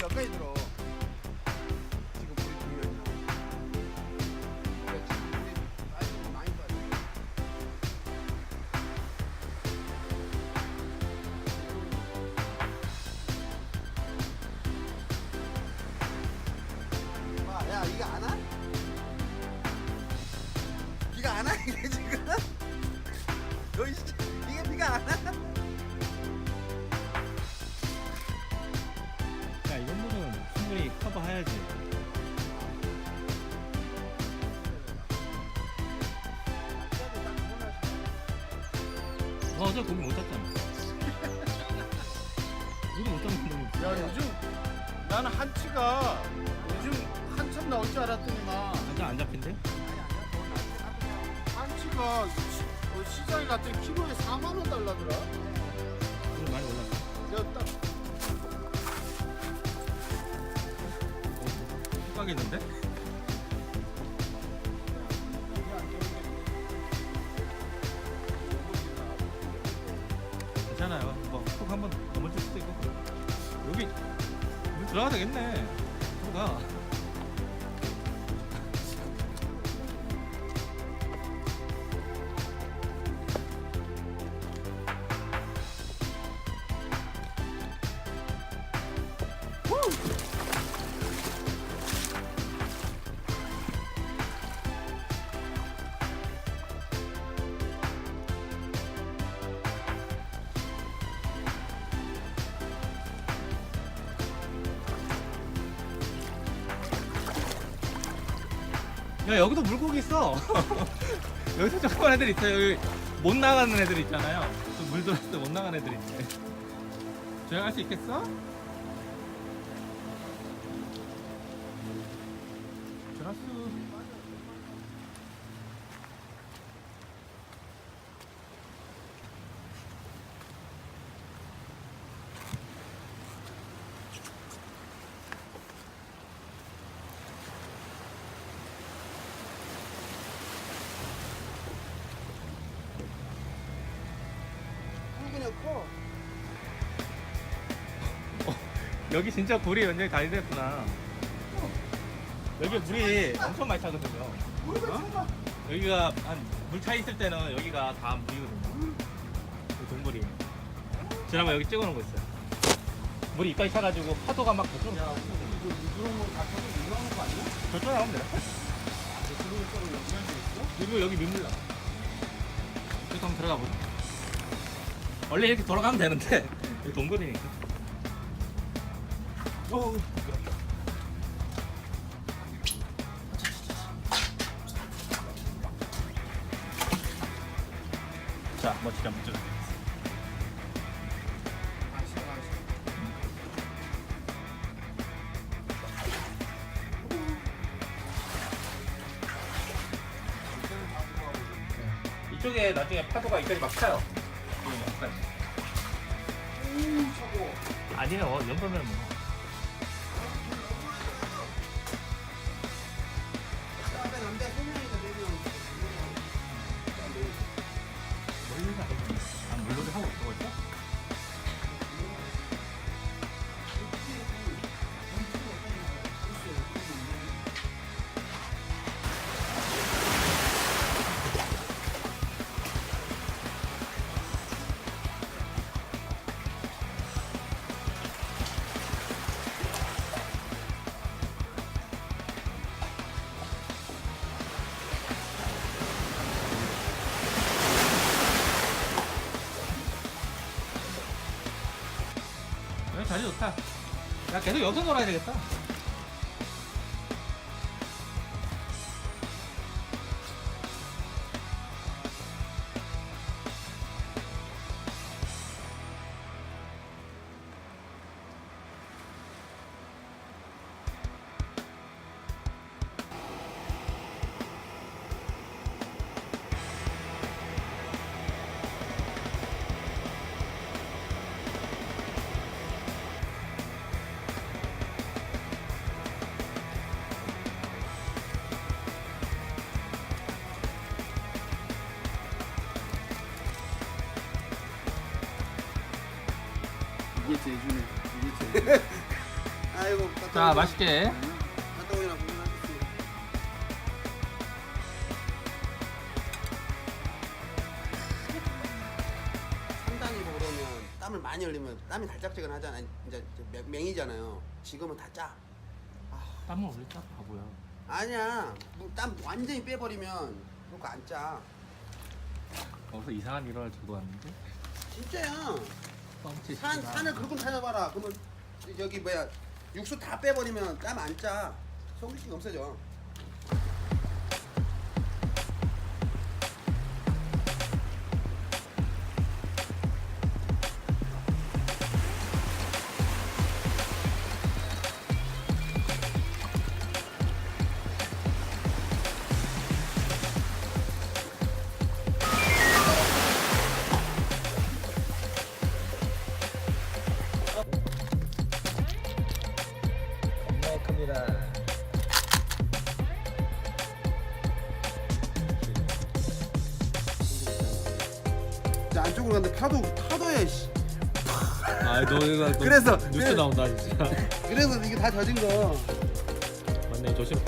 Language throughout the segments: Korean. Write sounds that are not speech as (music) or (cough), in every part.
여기까지 들어. 지금 우리 공연이야. 지금 우리 아이고 많이 빠져. 봐, 야 이거 안 와? 비가 안 와? 이게 지금? (laughs) 너 이- 이게 비가 안 와? 해야지. 너 어제 고기 못 tas잖아. 고기 못 tas는데. 야 요즘 나는 한치가 요즘 한참 나올 줄 알았더니만 아직 안 잡힌대? 한치가 시, 어, 시장에 갔더니 키로에 4만 원 달라더라. 오늘 많이 올랐어. 내가 딱 촉각있는데? 괜찮아요. 뭐콕 한번 넘어질 수도 있고. 여기 물 들어가야 되겠네. 들어가. 야 여기도 물고기 있어. (laughs) 여기서 조그만 애들 있어. 여기 못 나가는 애들 있잖아요. 또물 들어왔을 때못 나가는 애들 있네. 조용할 수 있겠어? 조라수. 여기 진짜 불이 완전히 다 됐구나. 여기 물이 엄청 많이 차거든요. 어? 여기가 한 물 차 있을 때는 여기가 다 물이거든요. 이 동물이. 지난번 여기 찍어놓은 거 있어요. 물이 이까지 차가지고 파도가 막 저쪽 야, 이거 그런 거 갖다가 유명한 거 아니야? 저쪽 나오면 돼. 그런 거랑 연관돼 있어? 그리고 여기 민물 나. 여기 한번 들어가 보자. 원래 이렇게 돌아가면 되는데 (laughs) 동굴이니까. 오. 자, 멋지게 한번 찍어. 이쪽에 나중에 파도가 이까지 막 차요. 음, 저거. 아니에요. 연보면 뭐. 자리 좋다. 야, 계속 여기서 놀아야 되겠다. 아이고. 자 맛있게 그러면 땀을 많이 흘리면 땀이 달짝지근하잖아. 이제 저 맹- 맹이잖아요. 지금은 다 짜. 땀을 올릴까 바보야 아니야. 뭐땀 완전히 빼버리면 그거 안 짜. 어서 이상한 일화를 들고 왔는데 진짜야. 산 산을 그렇게 찾아봐라. 그러면 여기 뭐야 육수 다 빼버리면 땀 안 짜. 속리식 없어져. 자 안쪽으로 갔는데 파도 파도에 씨. 아너 이거 그래서- 뉴스 그래- 나온다 진짜 그래서 이게 다 젖은 거. 맞네 조심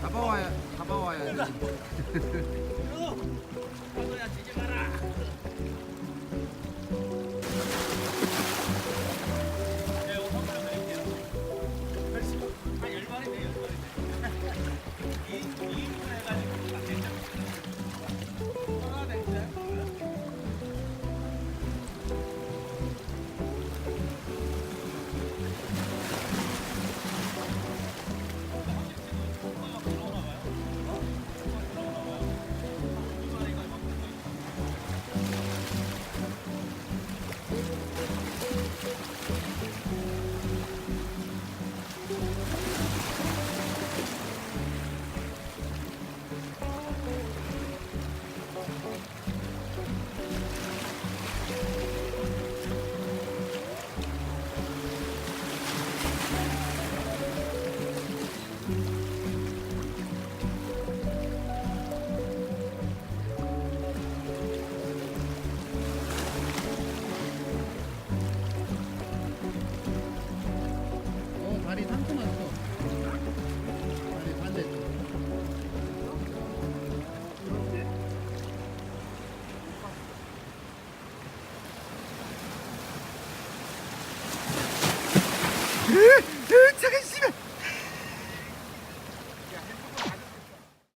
잡아와야 잡아와야지. 지지 마라.